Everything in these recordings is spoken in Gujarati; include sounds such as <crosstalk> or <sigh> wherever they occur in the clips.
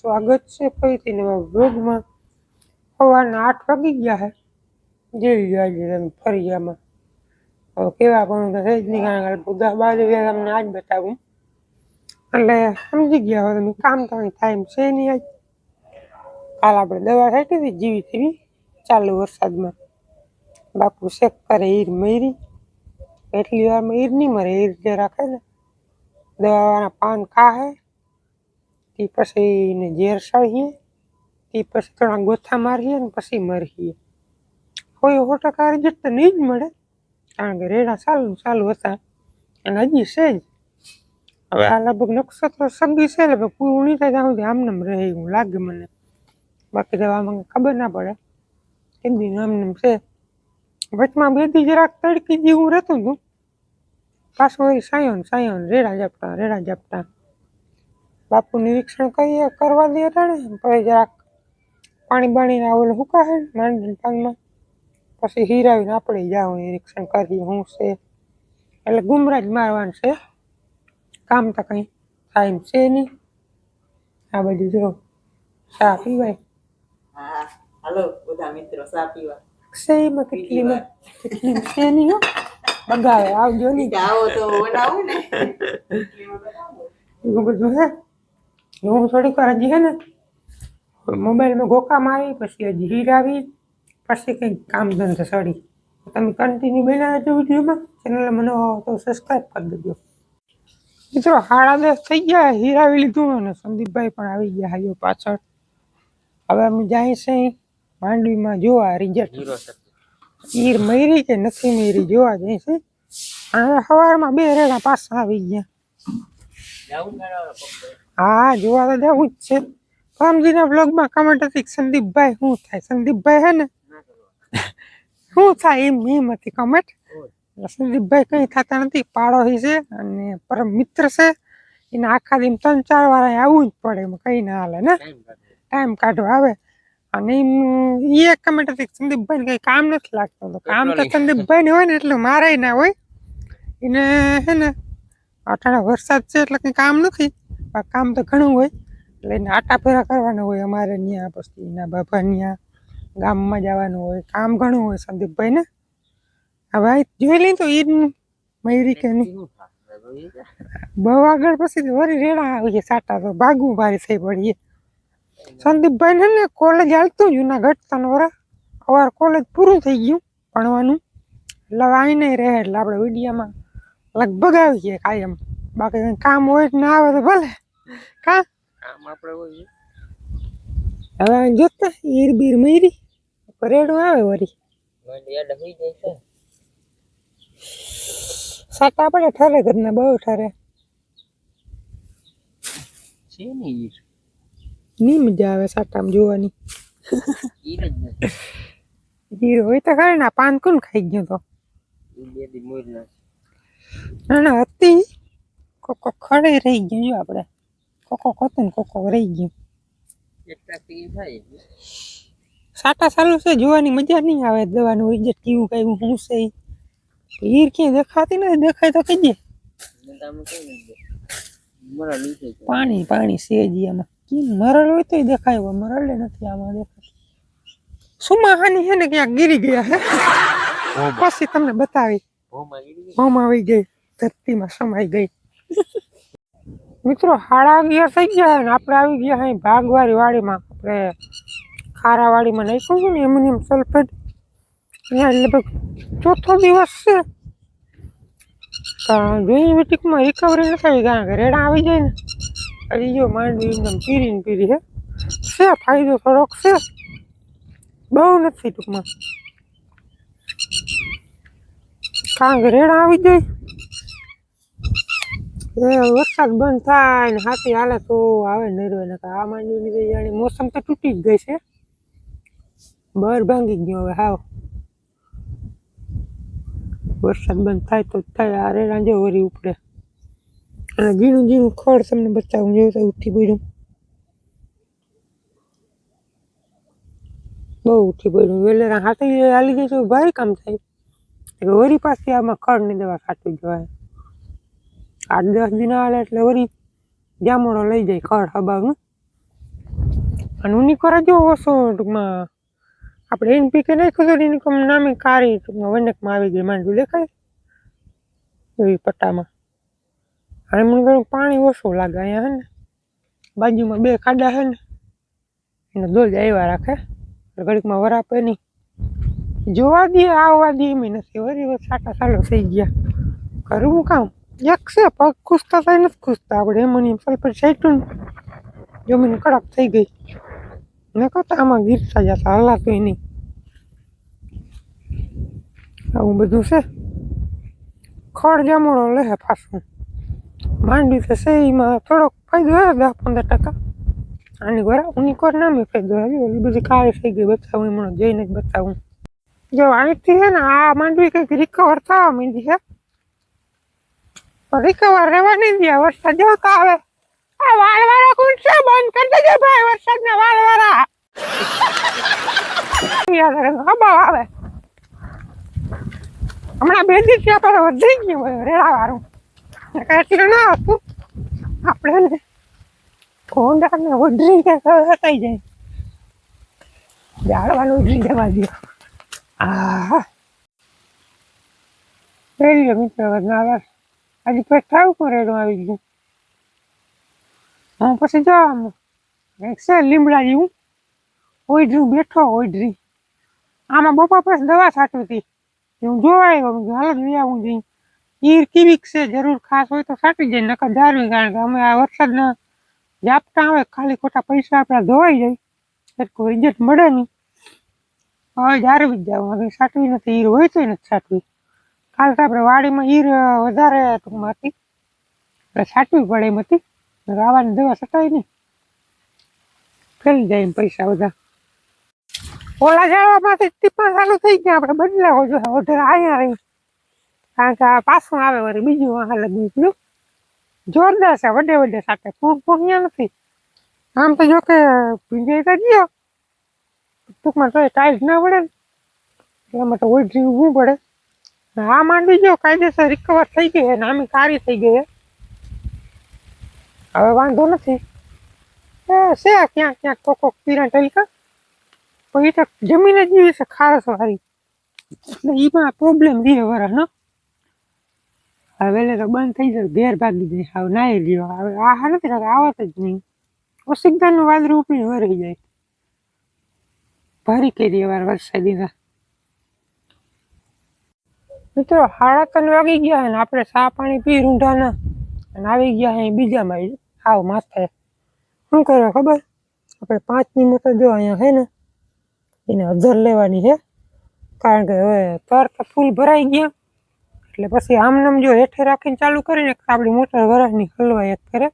સ્વાગત છે. ફરીથી નવા વ્લોગમાં. સવારના આઠ વાગી ગયા છે જેવી ગયા છે તમે ફરિયામાં હવે કેવા પણ થઈ કારણ બધા બાદ તમને આજ બતાવું. એટલે સમજી ગયા હવે તમે કામ અહીં ટાઈમ છે નહીં આજ. કાલ આપણે દવા છાંટી હતી, જીવી તેવી ચાલુ વરસાદમાં. બાપુ શેક કરે, ઈર મરી. એટલી વારમાં ઈર નહીં મરે, ઈર જે રાખે ને દવાવાળા પાન ખાહે, તે પછી એને ઝેર સળીએ તે પછી થોડા ગોથા મારીએ ને પછી મરીએ. કોઈ સો ટકા તો નહીં જ મળે, કારણ કે રેડા ચાલુ ચાલુ હતા, અને હજી છે જ. હવે આ લગભગ નક્ષત્ર સગી છે, લગભગ પૂરું નહીં થાય ત્યાં સુધી આમને રહે એવું લાગે મને. બાકી દવામાં ખબર ના પડે. કેદી આમને છે. વચમાં બે દી જરાક તડકી જેવું રહેતું હતું. પાછું વળી સાયો ને રેડા ઝાપટા રેડા ઝાપટા. બાપુ નિરીક્ષણ કરીએ કરવા દે અટાણે પછી જરાક પાણી બાણીને આવેલું હુકાશે માંડી પાનમાં. પછી હીરાવીને આપણે જાઓ નિરીક્ષણ કરીએ શું છે. એટલે ગુમરાજ મારવાનું છે. કામ તો કંઈ ટાઈમ છે નહીં. આ બધું જો ચા પીવાય. હાલો બધા મિત્રો ચા પીવા. કેટલી કેટલી છે નહીં બગાવે આવજો નહીં ઈ આવો તો બનાવું ને એવું બધું હે હું થોડીક વાર હજી હે ને મોબાઈલમાં ગોકા આવી પછી હજી હીર આવી પછી કંઈક કામ ધંધો સડી તમે કન્ટિન્યુ બનાવ્યા છો વિડીયોમાં ચેનલ મને તો સબસ્ક્રાઈબ કરી દેજો મિત્રો સાડા દસ થઈ ગયા હીર આવી લીધું અને સંદીપભાઈ પણ આવી ગયા હાજો પાછળ હવે અમે જાય છે માંડવીમાં જોવા રિઝલ્ટ ઈર મયરી કે નથી મરી જોવા જઈ છે. અને સવારમાં બે રેડા પાછા આવી ગયા. હા જોવા તો જવું જ છે. પરમજીના બ્લોગમાં કમેન્ટ હતી સંદીપભાઈ શું થાય? સંદીપભાઈ હે ને? શું થાય એમ એમ હતી કમેન્ટ સંદીપભાઈ કંઈ થતા નથી પાડોશી છે અને પરમ મિત્ર છે. એને આખા દિન ત્રણ ચાર વાર આવવું જ પડે એમાં કંઈ ના હાલે ને? ટાઈમ કાઢવા આવે. અને એ એક કમેન્ટ હતી કે સંદીપભાઈને કંઈ કામ નથી લાગતું. કામ તો સંદીપભાઈને હોય ને એટલું મારાય ના હોય. એને હે ને અઠાડા વરસાદ છે એટલે કંઈ કામ નથી. કામ તો ઘણું હોય. એટલે એને આટા ફેરા કરવાના હોય અમારે ત્યાં પછી એના બાપા ત્યાં ગામમાં જવાનું હોય. કામ ઘણું હોય સંદીપભાઈને. હવે ભાઈ જોઈ લઈ તો ઈદ મયુરી કે નહીં. બહુ આગળ પછી વળી રેડા આવીએ સાટા તો ભાગવું ભારે થઈ પડીએ. સંદીપભાઈ ને ને કોલેજ હાલતું જુનાગઢ તનવરા અવાર કોલેજ પૂરું થઈ ગયું ભણવાનું. એટલે વાઈ નહીં રહે એટલે આપણે વિડીયામાં લગભગ આવી ગયા કાયમ. બાકી કામ હોય કે ના આવે તો ભલે. કા? કામ આપણે હોય. હવે જોતા ઈર બીર મયરી પરેડું આવે વરી. સાટા પડે ઠરે ઘરના બહુ ઠરે. છે ને ઈ ની મજા આવે સાટામ જોવાની. ઈ જ નથી હીર હોય તો ખરે ના પાન કોણ ખાઈ ગયો તો? ના ના હતી. કોકો ખડે રહી ગયું જો આપણે કોકો કોતો ને કોકો રહી ગયું. સાટા ચાલુ છે જોવાની મજા નહીં આવે દવાનું રિઝલ્ટ કેવું કયું શું છે. હીર ક્યાંય દેખાતી નથી દેખાય તો કહીએ પાણી પાણી છે જ કેમ મરલ હોય તોય દેખાય મરલે નથી આમાં દેખાય. સુમાહાની છે ને ક્યાંક ગીરી ગયા હે? પછી તમને બતાવી. ભોમાં આવી ગઈ ધરતીમાં સમાઈ ગઈ. મિત્રો હાડા અગિયાર થઈ ગયા ને આપણે આવી ગયા અહીં ભાગવારી વાડીમાં. આપણે ખારાવાડીમાં નાખ્યું છે ને એમોનિયમ સલ્ફેટ. અહીંયા લગભગ ચોથો દિવસ છે. જોઈએ એવી રિકવરી નથી આવી કારણ કે રેડા આવી જાય ને. હજી માંડવી એકદમ પીરી ને પીરી હે. છે ફાયદો થોડોક છે. બહુ નથી ટૂંકમાં. કારણ કે રેડા આવી જાય. એ વરસાદ બંધ થાય ને હાથી હાલે તો આવે નરવે ને આ માંડવીની તો જાણે મોસમ તો તૂટી જ ગઈ છે. બહાર ભાંગી ગયો હવે હાવ. વરસાદ બંધ થાય તો થાય, આ રેડા જો વરી ઉપડે. અને ઝીણું ઝીણું ખડ તમને બતાવું જોયું તો ઉઠી પડ્યું. બહુ ઉઠી પડ્યું. વેલેરા હાથી હાલી જાય તો ભારે કામ થાય. એટલે વરી પાસે આમાં ખડની દવા ખાતી જવાય. આઠ દસ દિન હાલે એટલે વળી જામોડો લઈ જાય ખડ હબાવનું. અને ઉનિકોર જો ઓછો ટૂંકમાં. આપણે એનપીકે નાખ્યું તો એની નામે કારી ટૂંકમાં વનકમાં આવી ગઈ માંડું દેખાય? એવી પટ્ટામાં. અને મને ઘણું પાણી ઓછું લાગે અહીંયા હે ને. બાજુમાં બે ખાડા છે ને. એને દોજ આવ્યા રાખે. ઘડીકમાં વરાપે નહીં. જોવા દે, આવવા દે એમ નથી. વરી સાટા સાલો થઈ ગયા. કરવું કામ એક છે, પગ ખુશતા થાય, નથી ખુશતા આપણે. એમની સલ્ફર સાઈટું જમીન કડક થઈ ગઈ. ને કહતા આમાં ગીરતા જતા, હલાતું નહીં. આવું બધું છે. ખડ જામોડો લે પાછું. માંડવી છે એમાં થોડોક ફાયદો હે દસ પંદર ટકા. આની ગોરા ઉનિકોર નામે ફાયદો આવ્યો, ઓલી બધી કાળી થઈ ગઈ, બતાવું એમાં જઈને જ બતાવું. જો અહીંથી છે ને, આ માંડવી કંઈક રિકવર થવા માંડી છે રિકવર રહેવા નહીં દે વરસાદ જેવો તો આવે. આ વાળવાળા કોણ છે? બંધ કરી દેજો ભાઈ, વરસાદના વાળવાળા. યાદ હબાવ આવે. હમણાં બે દિવસ આપણે વધી ગયું રેડા વાળું એટલું ના આપું. આપણને ને કોંડા ને ઉડરી કે હટાઈ જાય. જાળવાનું ઉડરી જવા દો. આ પેલી મિત્ર ના આજે પેટ થાવું રેડો આવી ગયું. હું પછી જો આમ એક છે લીમડા જેવું ઓઈડરું બેઠો ઓઈડરી. આમાં બપા પછી દવા છાંટવી હતી. હું જોવા આવ્યો હાલ, લઈ આવું જોઈએ ઈર કેવીક છે? જરૂર ખાસ હોય તો સાટી જાય, નકર જાળવી, કારણ કે અમે આ વરસાદના ઝાપટા આવે, ખાલી ખોટા પૈસા આપણા ધોવાઈ જાય. એટલે કોઈ ઇજ્જત મળે નહીં. હવે જાળવી જ જાવ, હવે છાંટવી નથી, ઈર હોય તો નથી છાંટવી કાલ તો આપણે વાડીમાં ઈર વધારે ટૂંકમાં હતી. એટલે છાંટવી પડે એમ હતી. આવવાની દવા સટાય નહીં. ફેલી જાય એમ પૈસા બધા. ઓલા જાળવામાંથી ટીપા ચાલુ થઈ ગયા, આપણે બદલાવો જોઈએ. વધારે રહી કારણ કે આ પાછું આવે વળી બીજું વાહ લગી ગયું. જોરદાર છે, વડે વડે સાથે. ફૂંક ફૂંક અહીંયા નથી. આમ તો જો કે ભીંજાઈ તો ગયો. ટૂંકમાં તો ટાઈટ ના પડે ને એટલા માટે ઓઈડરી ઊભું પડે. આ માંડવી જો કાયદેસર રિકવર થઈ ગઈ છે ને આમી સારી થઈ ગઈ હવે વાંધો નથી. એ છે ક્યાંક ક્યાંક કોક કોક પીરા ટલકા પણ એ તો જમીન જ એવી છે ખારસ વાળી એટલે એમાં પ્રોબ્લેમ રહે વરા ન હવે તો બંધ થઈ જાય, ઘેર ભાગી જાય. હાવ નાઈ રહ્યો હવે આ હા નથી લાગે આવત જ નહીં. ઓસિકદાનું વાદળું ઉપડી વરી જાય. ભારી કરી વાર વરસાદી મિત્રો સાડા વાગી ગયા ને આપણે ચા પાણી પી રૂંઢાના અને આવી ગયા અહીં બીજા માં આવ માથે. શું કરો ખબર? આપણે પાંચની મોટર જો અહીંયા છે ને, એને અધર લેવાની છે કારણ કે હવે તર તો ફૂલ ભરાઈ ગયા. એટલે પછી આમનામ જો હેઠે રાખીને ચાલુ કરીને તો આપણી મોટર વરસની હલવાય એક કરે.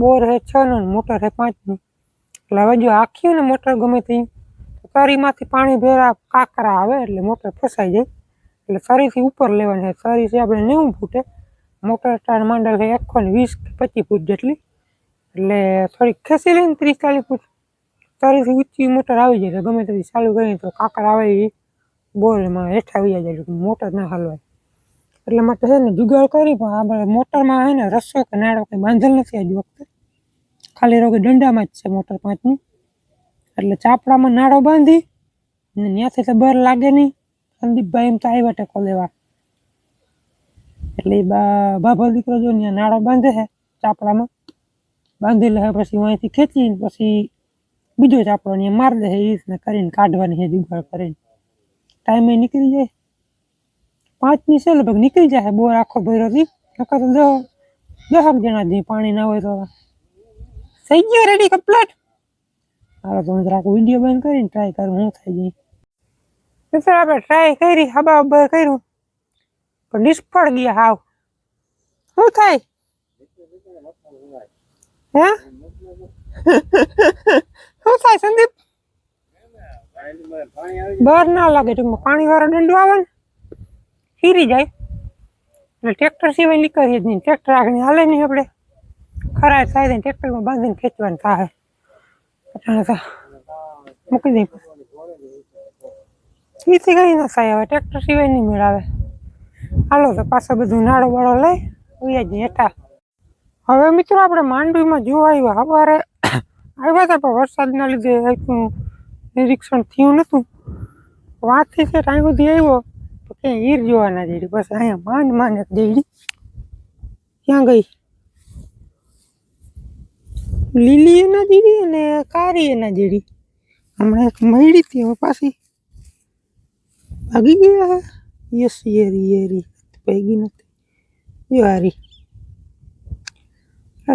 બોર હે છ નો મોટર હે પાંચની એટલે હવે જો આખી ને મોટર ગમે તે તરીમાંથી પાણી ભેરા કાકરા આવે એટલે મોટર ફસાઈ જાય. એટલે સરીથી ઉપર લેવાની છે સરી છે આપણે નેવું ફૂટે, મોટર સ્ટાર માંડલ છે એકસો ને વીસ કે પચીસ ફૂટ જેટલી. એટલે થોડીક ખેંચી લઈને ત્રીસ ચાલીસ ફૂટ. સરીથી ઊંચી મોટર આવી જાય. તો ગમે તેથી ચાલુ કરીને તો કાકર આવે એ બોરમાં હેઠા આવી જાય. મોટર ના હલવાય. એટલા માટે છે ને જુગાડ કરી, પણ આપણે મોટરમાં છે ને રસ્સો કે નાડો કંઈ બાંધેલ નથી આજ વખતે. ખાલી રોગે દંડામાં જ છે મોટર પાંચની. એટલે ચાપડામાં નાડો બાંધી ને ત્યાંથી તો બર લાગે નહીં. સંદીપભાઈ એમ તો આવ્યા ટેકો લેવા એટલે એ બા, બાભા દીકરો જો ત્યાં નાળો બાંધે છે ચાપડામાં બાંધી લે પછી અહીંથી ખેંચીને પછી બીજો ચાપડો ને મારી દે એ રીતના કરીને કાઢવાની છે જુગાડ કરીને. ટાઈમે નીકળી જાય. પાંચની છે, લગભગ નીકળી જાય, બોર આખો ભર્યો હતી નકર તો દસ દસક જણા જઈ પાણી ના હોય તો થઈ ગયો રેડી કમ્પ્લીટ હાલો, તો હું જરાક વીડિયો બંધ કરીને ટ્રાય કરું શું થઈ જઈ મિત્રો આપણે ટ્રાય કરી, હબા હબા કર્યું. પણ નિષ્ફળ ગયા હાવ. શું થાય? હે? શું થાય, સંદીપ? બહાર ના લાગે, ટૂંકમાં પાણી વાળો દંડો આવે ને. ફીરી જાય. એટલે ટ્રેક્ટર સિવાય નીકળીએ જ નહીં. ટ્રેક્ટર આગળ હાલે નહીં આપણે. ખરા થાય ને ટ્રેક્ટરમાં બાંધીને ખેંચવાનું થાય. મૂકી દઈ એથી કઈ ના થાય હવે. ટ્રેક્ટર સિવાય નહીં મેળાવે. હાલો તો પાછો બધું નાળો વાળો લઈ ઉયા જઈએ હેઠા. હવે મિત્રો આપણે માંડવીમાં જોવા આવ્યા. સવારે આવ્યા હતા પણ વરસાદના લીધે નિરીક્ષણ થયું નહોતું. વાંચથી છે ટાઈમ સુધી આવ્યો. ક્યાંય હીર જોવા ના જઈ બસ અહીંયા માન માને એક ક્યાં ગઈ? લીલી એના જીડી અને કારી એના જીડી. હમણાં એક મળી હતી પાછી. ભાગી ગયા? યસ, યેરી યેરી. ભાગી નથી. જો હારી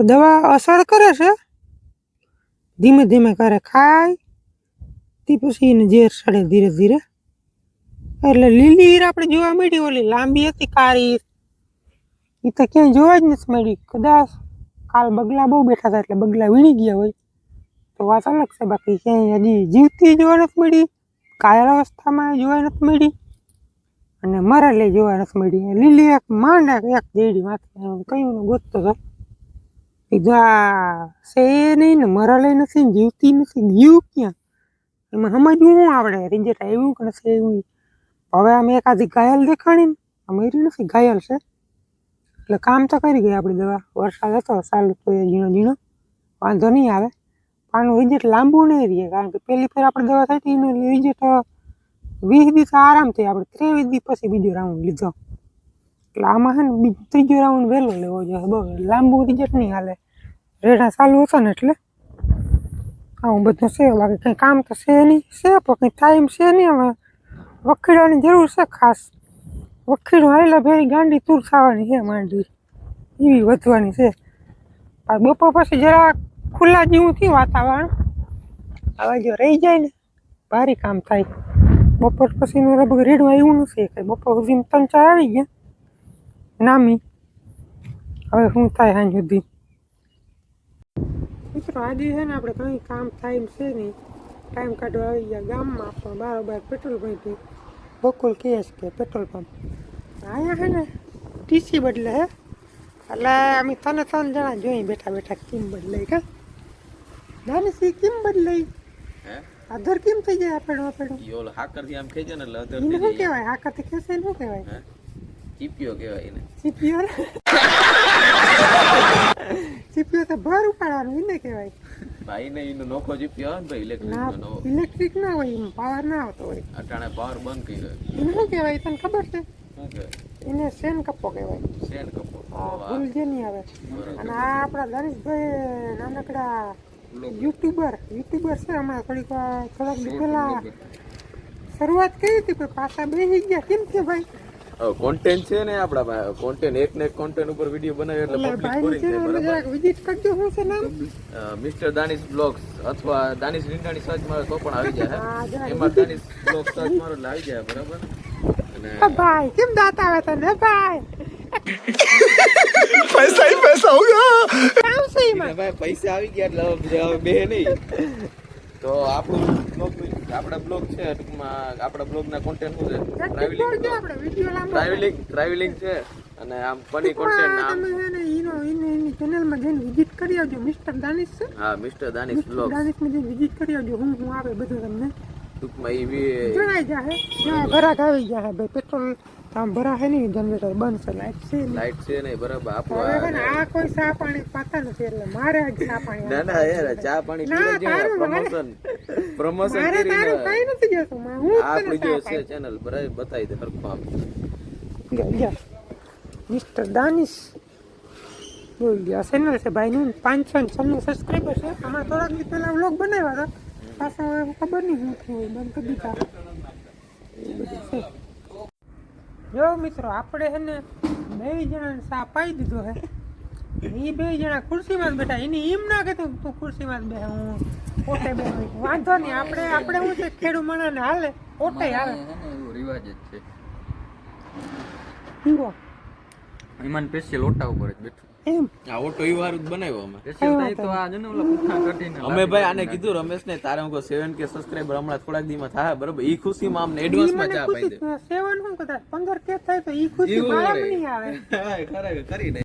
દવા અસર કરે છે? ધીમે ધીમે કરે ખાય, તે પછી એને ઝેર સડે ધીરે ધીરે. એટલે લીલી હીર આપણે જોવા મળી, ઓલી લાંબી હતી, કાળી હીર. એ તો ક્યાંય જોવા જ નથી મળી. કદાચ કાલ બગલા બહુ બેઠા હતા, એટલે બગલા વીણી ગયા હોય. તો વાત અલગ છે, બાકી ક્યાંય હજી જીવતી જોવા નથી મળી, કાયલ અવસ્થામાં જોવા નથી મળી, અને મરેલી જોવા નથી મળી. લીલી એક માંડા, એક જેડી માથે કયું ગોતતો હતો. બીજા છે નહીં ને મરેલી નથી ને, જીવતી નથી ગયું ક્યાં? એમાં સમજવું શું આવડે? રિઝલ્ટ આવ્યું કે નથી આવ્યું? હવે અમે એકાદી ઘાયલ દેખાણી ને અમારી નથી, ઘાયલ છે. એટલે કામ તો કરી ગઈ આપણી દવા. વરસાદ હતો, સારું તો એ ઝીણો ઝીણો. વાંધો નહીં આવે. પણ આનું રિઝલ્ટ લાંબુ નહીં રહે, કારણ કે પહેલી ફેર આપણે દવા થઈ એનું રિઝલ્ટ વીસ દિવસ આરામથી આપણે ત્રેવીસ દિવસ પછી બીજો રાઉન્ડ લીધો. એટલે આમાં છે ને ત્રીજો રાઉન્ડ વહેલો લેવો જોઈએ. બહુ લાંબુ રિઝલ્ટ નહીં હાલે. રેડા ચાલુ હતો ને એટલે. આવું બધું છે. બાકી કંઈ કામ તો છે નહીં. છે, પણ કંઈ ટાઈમ છે નહીં હવે. વખીડાની જરૂર છે ખાસ. વખીડું આવેલા ભાઈ ગાંડી તૂર ખાવાની છે માંડી એવી વધવાની છે. બપોર પછી જરા ખુલ્લા જેવું થયું વાતાવરણ. આવા જો રહી જાય ને, ભારી કામ થાય. બપોર પછી લગભગ રેડવા એવું નથી કે બપોર સુધી ત્રણ ચાર આવી ગયા. નામી. હવે શું થાય સાંજ સુધી મિત્રો આજે છે ને આપણે કંઈ કામ થાય એમ છે નહીં. ટાઈમ કાઢવા આવી ગયા. ગામમાં પણ બારોબાર પેટ્રોલ પંપ બકુલ કહે છે કે પેટ્રોલ પંપ. અહીંયા છે ને ટીસી બદલે હે. એટલે અમે તને ત્રણ જણા જોઈ બેઠા બેઠા કેમ બદલાઈ કે? દાનસી કેમ બદલાઈ હે? આધર કેમ થઈ જાય આપેડો આપેડો યોલ હાકરથી આમ ખેંચે ને એટલે અધર થઈ શું જાય. કહેવાય. હાકરથી ખેસે શું કહેવાય. ચીપિયો કહેવાય એને. સીપીઓ ચીપિયો તો ભાર ઉપાડવાનું એને કહેવાય. ભાઈ ને એનો નોખો ચીપિયો આવે ને ભાઈ ઇલેક્ટ્રિક ના નો ઇલેક્ટ્રિક ના હોય એમ પાવર ના આવતો હોય. અટાણે પાવર બંધ કર્યો. એને શું કહેવાય તને ખબર છે? એને સેન કપ્પો કહેવાય. સેન કપો આ ભૂલ જે નહીં આવે. અને આ આપણા દરેશભાઈ નાનકડા યુટ્યુબર યુટ્યુબર છે હમણાં થોડીક થોડાક પહેલા શરૂઆત કરી હતી પણ પાછા બેસી ગયા. કેમ કે ભાઈ? કોન્ટેન્ટ છે ને આપણા કોન્ટેન્ટ એક ને એક કોન્ટેન્ટ ઉપર વીડિયો બનાવે એટલે પબ્લિક બોરિંગ થાય બરાબર? વિઝિટ કરજો હું નામ મિસ્ટર દાનિશ બ્લોગ્સ અથવા દાનિશ રીંડાણી સર્ચ મારો તો પણ આવી જાય એમાં દાનિશ બ્લોગ સર્ચ મારો એટલે આવી જાય બરાબર? ભાઈ કેમ દાંત આવે તને ભાઈ? <laughs> પૈસા હી ભાઈ પૈસા આવી ગયા એટલે બે નહીં. તો આપણું બ્લોગ આપણા બ્લોગ છે ટૂંકમાં આપણા બ્લોગના કોન્ટેન્ટ શું છે? ટ્રાવેલિંગ ટ્રાવેલિંગ ટ્રાવેલિંગ છે અને આમ ફની કોન્ટેન્ટ નામ તમે છે ને એનો એની એની ચેનલમાં જઈને વિઝિટ કરી આવજો મિસ્ટર દાનિશ છે. હા મિસ્ટર દાનિશ બ્લોગ દાનિશમાં જઈને વિઝિટ કરી આવજો હું હું આવે બધું તમને. ટૂંકમાં એ જણાઈ જ્યાં ઘરાક આવી જાહે ભાઈ પેટ્રોલ આમ ભરાશે નહીં જનરેટર બંધ છે લાઈટ છે. લાઈટ છે નહીં બરાબર. આપણો આ આ કોઈ ચા પાણી પાતા નથી એટલે મારે આજ ચા પાણી ના ના યાર ચા પાણી પીવા જેવા પ્રમોશન પ્રમોશન મારે તારું કઈ નથી જતું માં. હું આ કોઈ આપણી છે ચેનલ બરાબર બતાવી દે હરખો આપ જા. મિસ્ટર દાનિશ. બોલ ગયા ચેનલ છે ભાઈ નું પાંચસો ને છન્નું સબસ્ક્રાઈબર છે. હમણાં થોડાક દિવસ પહેલા વ્લોગ બનાવ્યા હતા. પાછા ખબર નહીં હું થયું બંધ કરી દીધા. એ બધું છે. જો મિત્રો આપણે છે ને બે જણાને સા પાઈ દીધો હે. એ બે જણા ખુરશીમાં જ બેઠા. એની એમ ના કે તું ખુરશીમાં જ બે હું પોતે બે વાંધો નહીં આપણે આપણે શું છે ખેડૂ મણાને હાલે પોતે હાલે. રિવાજ જ છે. હીરો વિમાન સ્પેશિયલ ઓટા ઉપર જ બેઠું. એમ. આવો ઓટો વાર જ બનાવ્યો અમે. થાય તો આ જને ઓલા કાઢીને અમે ભાઈ આને કીધું રમેશ ને તારે હું સેવન કે સબસ્ક્રાઈબર હમણાં થોડાક દીમાં થાય બરોબર? ઈ ખુશીમાં અમને એડવાન્સમાં ચા પાઈ દે. સેવન હું કદાચ પંદર કે થાય તો ઈ ખુશી માં નહીં આવે. ખરેખર કરી